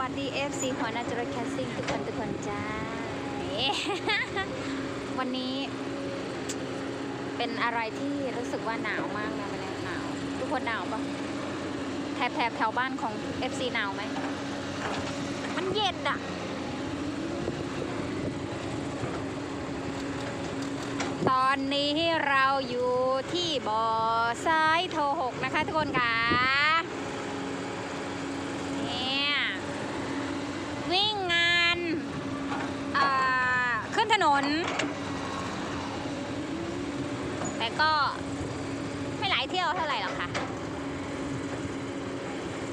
วัสดี FC หัวหน้าจรวดแคสซิ่งทุกคนทุกคนจ้า วันนี้เป็นอะไรที่รู้สึกว่าหนาวมากนะวันนี้หนาว ทุกคนหนาวปะแถบแถบแถวบ้านของ FC หนาวไหม มันเย็นอะตอนนี้เราอยู่ที่บ่อซ้ายโทรหกนะคะทุกคนค่ะ เนี่ยวิ่งงานอ่าขึ้น ถนน แต่ก็ไม่หลายเที่ยวเท่าไหร่หรอกค่ะ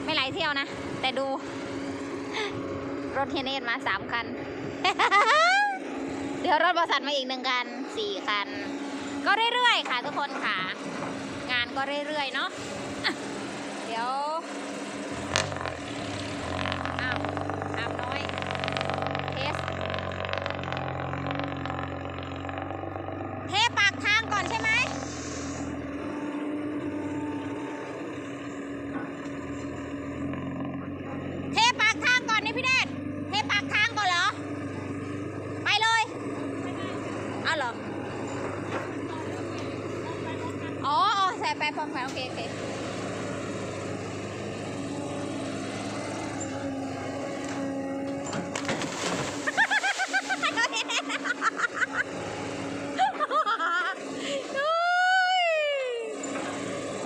ไม่หลายเที่ยวนะ แต่ดู รถเฮเนตมาสามคัน เดี๋ยวรถบริษัทมาอีกหนึ่งคันสี่คัน ก็เรื่อยๆค่ะทุกคนค่ะ งานก็เรื่อยๆเนาะอะเดี๋ยว อ้าวอ้าวน้อย เทส เทปากทางก่อนใช่ไหม เทปากทางก่อนนี่พี่เดชเทปากทางก่อนเหรอ ไปเลย เอาเหรอ อ๋อ อ๋อใส่ไปพร้อมกันโอเคโอเค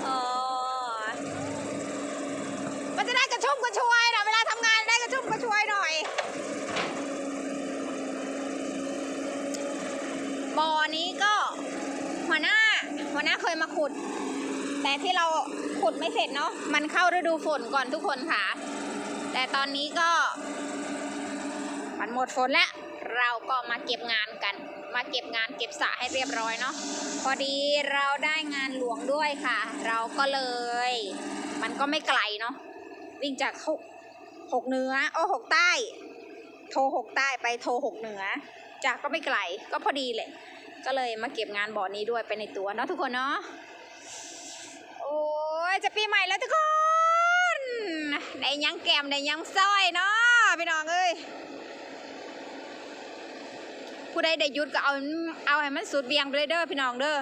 อ๋อมันจะได้กระชุ่มกระชวยนะเวลาทำงานได้กระชุ่มกระชวยหน่อย บ่อนี้ก็หัวหน้า หัวหน้าเคยมาขุด แต่ที่เราขุดไม่เสร็จเนาะมันเข้าฤดูฝนก่อนทุกคนค่ะ แต่ตอนนี้ก็ มันหมดฝนแล้ว เราก็มาเก็บงานกัน มาเก็บงานเก็บสระให้เรียบร้อยเนาะพอดีเราได้งานหลวงด้วยค่ะ เราก็เลย มันก็ไม่ไกลเนาะวิ่งจากหกหกเหนือโอ้หกใต้ โทรหกใต้ไปโทรหกเหนือจากก็ไม่ไกลก็พอดีเลยก็เลยมาเก็บงานบ่อนี้ด้วยไปในตัวเนาะทุกคนเนาะ ยจะปีใหม่แล้วทุกคนได้ยังแกมได้ยังสร้อยเนาะพี่น้องเอ้ยผู้ใดได้ยุดก็เอาเอาให้มันสุดเบียงไปเลยเด้อพี่น้องเด้อ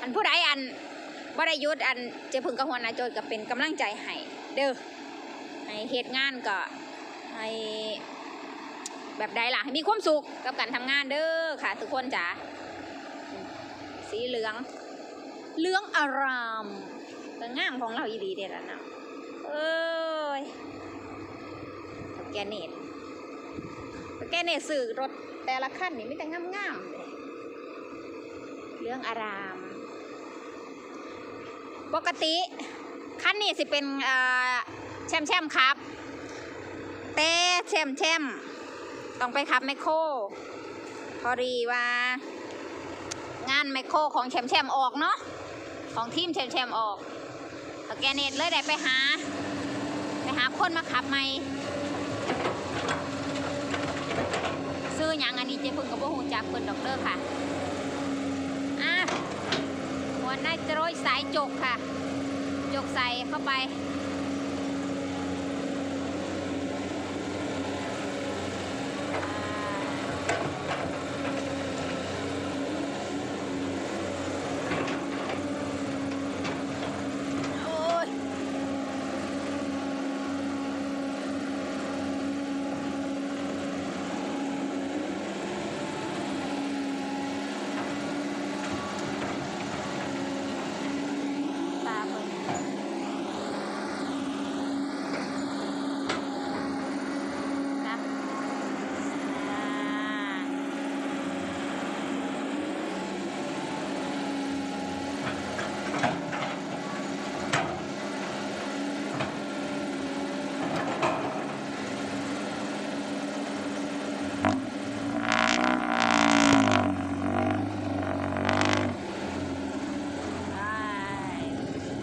อันผู้ใดอันบ่ได้ยุดอันจะพึงกับหัวน้าโจทย์ก็เป็นกำลังใจให้เด้อให้เหตุงานก็ให้แบบใดล่ะให้มีความสุขกับการทำงานเด้อค่ะ ทุกคนจ๋าสีเหลือง เหลืองอารามก็งามของเราอีดีเด็ดละเนะเอ้ยแกเนตแกเนตสื่อรถแต่ละคันนี่ไม่แต่งามๆเลยเหลืองอาราม ปกติคันนี้สิเป็นแชมแชมครับ แต่แชมแชมต้องไปขับไมโครพอดีว่างานไมโครของแชมแชมออกเนาะ ของทีมแชมป์แชมออกแกเนตเลยได้ไปหา ไปหาคนมาขับไม่ซื้อยังอันนี้เจ๊พึ่งกับพวกหูจากเปิดดอกเตอร์ค่ะอะหัวหน้าจะโรยสายจกค่ะ จกใส่เข้าไป โอ้ยตาเบิ่งนะอ่า ไป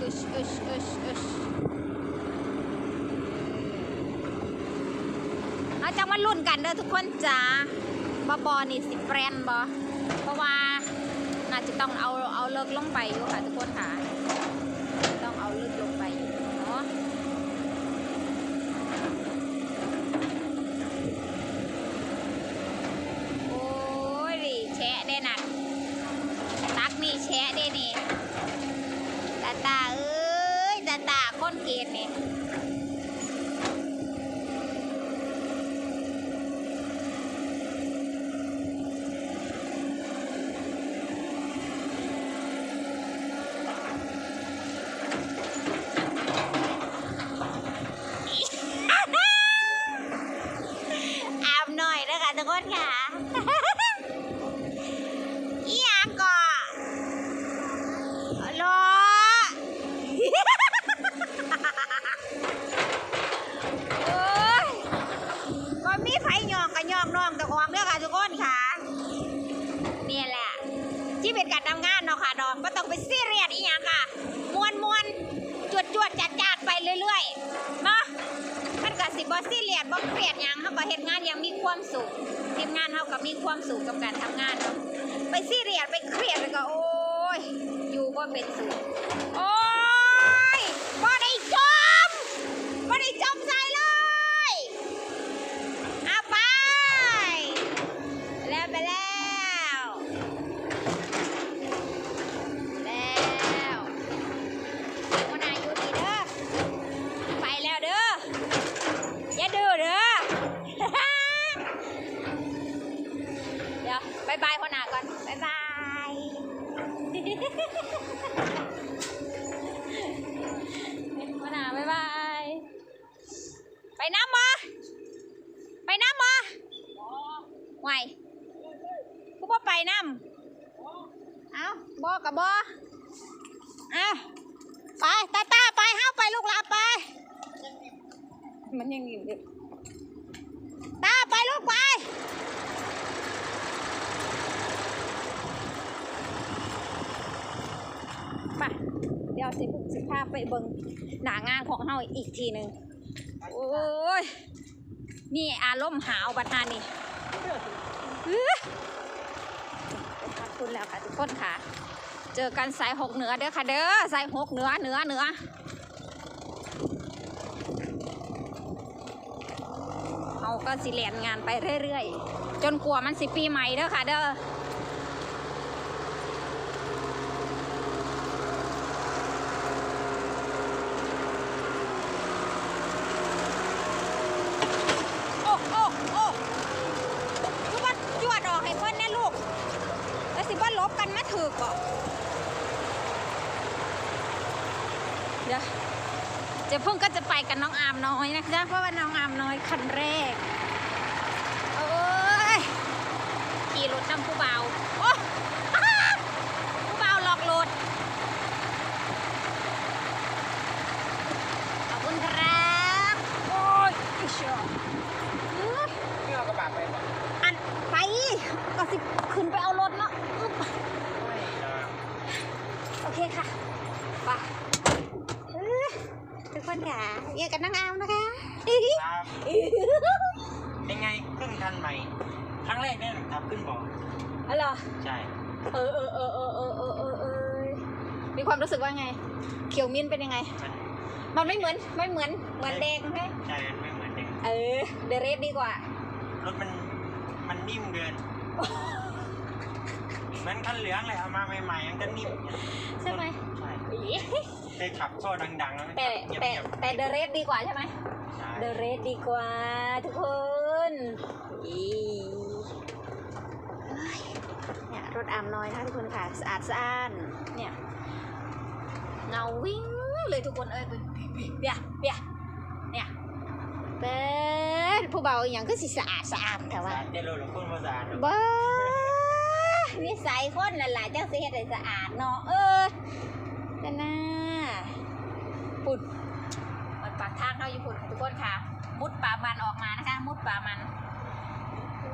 อึชอึชอึชอึชเอาจะมาลุ้น กันเด้อทุกคนจ้าบอบอนี่สิแปรนบอเพราะว่าน่าจะต้องเอาเอาเลิกลงไปอยู่ค่ะทุกคนค่ะต้องเอาเลิกลงไปอยู่เนาะ สิบ่ซีเรียสบ่เครียดหยังเฮาก็เฮ็ดงานอยังมีความสุขทีมงานเฮาก็มีความสุขกับการทำงานเนาะไปซีเรียสไปเครียดแล้วก็โอ้ยอยู่บ่เป็นสุขโอ้ยบ่ได้จมบ่ได้จมซะายบายมะนาบายบาย ไปน้ำมาไปน้ำมาไหวกูบ่ไปน้ำเอาบอกับบอเอาไปตาตาไปเฮ้าไปลูกหลาไป มันยังอยู่ดิตาไปลูกไป ไป เดี๋ยวสิ พาไปเบิงหนางานของเฮาอีกทีหนึ่งโอ้ย นี่อารมณ์หาวบัดฮานี่ขอบคุณแล้วค่ะทุกคนค่ะ เจอกันสายหกเหนือเด้อค่ะเด้อสายหกเหนือเหนือเหนือเขาก็สิเลียนงานไปเรื่อยๆ จนกลัวมันสิปีใหม่เด้อค่ะเด้อ โอ้โอ้โอ้คือว่ายวดออกให้เพิ่นแน่ลูก แล้วสิว่าลบ กันมาถือกเดี๋ยวเจะพิ่งก็จะไปกับน้องอามน้อยนะจ๊ะเพราะว่าน้องอามน้อยคันแรก โอ้ยขี่รถนำผู้เบาโอ้ ผู้เบาหลอกรถขอบคุณครับ โอ้ยอิชออื้อ นี่เอากระบะไปก่อน อันไปก็สิขึ้นไปเอารถเนาะอึ๊บโอเคค่ะไปเอ้ยทุกคนค่ะเรียกกันน้องอามนะคะ ครับเป็นไงขึ้นคันใหม่ ครั้งแรกเนี่ยครับ ขึ้นบอกอ๋อเหรอใช่ เออเออเออเออเออเออเออเออมีความรู้สึกว่าไง เขียวมิ้นเป็นยังไง มันมันไม่เหมือนไม่เหมือนเหมือนแดงใช่ไหมใช่ มันไม่เหมือนเดิมเออเดเรสดีกว่ารถมันมันนิ่มเกินเหมือนคันเหลืองเลยเอามาใหม่ๆมันก็นิ่มใช่ไหมใช่อี๋เคยขับโซ่ดังๆแล้วแต่เงียบแต่ๆแต่เดเรสดีกว่าใช่ไหมใช่เดเรสดีกว่าทุกคนอีเอ้ยเนี่ย รถอามน้อยนะคะทุกคนค่ะสะอาดสะอ้านเนี่ยเงาวิ่งเลยทุกคนเอ้ยเบียร์เบียร์เนี่ยเป็นผู้เบาอหย่างก็สิสะอาดสะอาดแต่ว่าสะอาดเจริญหรือคนภาษาบ้าวิสัยคนนั่นแหละจังสิเฮ็ดให้สะอาดเนาะเออแต่น่าปุ่นมันปากทางเข้าญี่ปุ่นค่ะทุกคนค่ะ มุดป่ามันออกมานะคะ มุดป่ามัน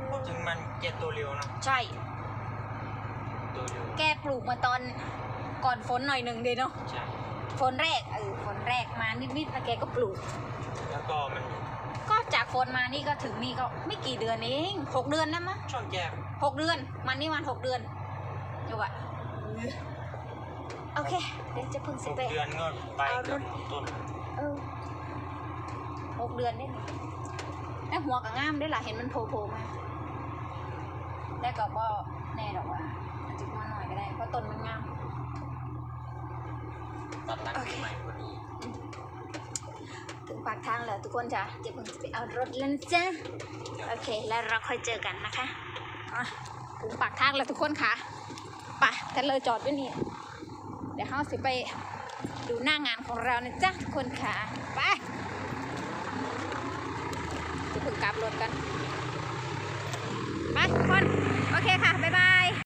พูดถึงมันเก็ตตัวเร็วเนอะใช่ ตัวเร็วแกปลูกมาตอนก่อนฝนหน่อยหนึ่งเดีเนาะใช่ ฝนแรกเออฝนแรกมานิดๆแล้วแกก็ปลูก แล้วก็มันก็จากฝนมานี่ก็ถึงนี่ก็ไม่กี่เดือนเองหกเดือนนะมั้งช่วงแก้หกเดือน มันนี่มันหกเดือนเดี๋ยวก่อนโอเค เดี๋ยวจะเพิ่งหสิกไป เดือนก็ไปเกือบต้นเออหกเดือนได้ไหมแล้วหัวกับง่ามได้ล่ะเห็นมันโผล่ๆมา แต่ก็บ่แน่ดอกว่าอา จจะมาหน่อยก็ได้ เพราะต้นมันงามตัดหลังปีใหม่พอดีถึงปากทางแล้วทุกคนจ้ะเดี๋ยวผมจะไปเอารถแล้วนะจ้ะโอเค แล้วเราค่อยเจอกันนะคะอะถึงปากทางแล้วทุกคนค่ะไปกันเลยจอดด้วยนี่ เดี๋ยวเราสิไปดูหน้างานของเรานะจ๊ะทุกคนค่ะ ไปจะถึงกลับรถกันไปทุกคน โอเคค่ะ บ๊ายบาย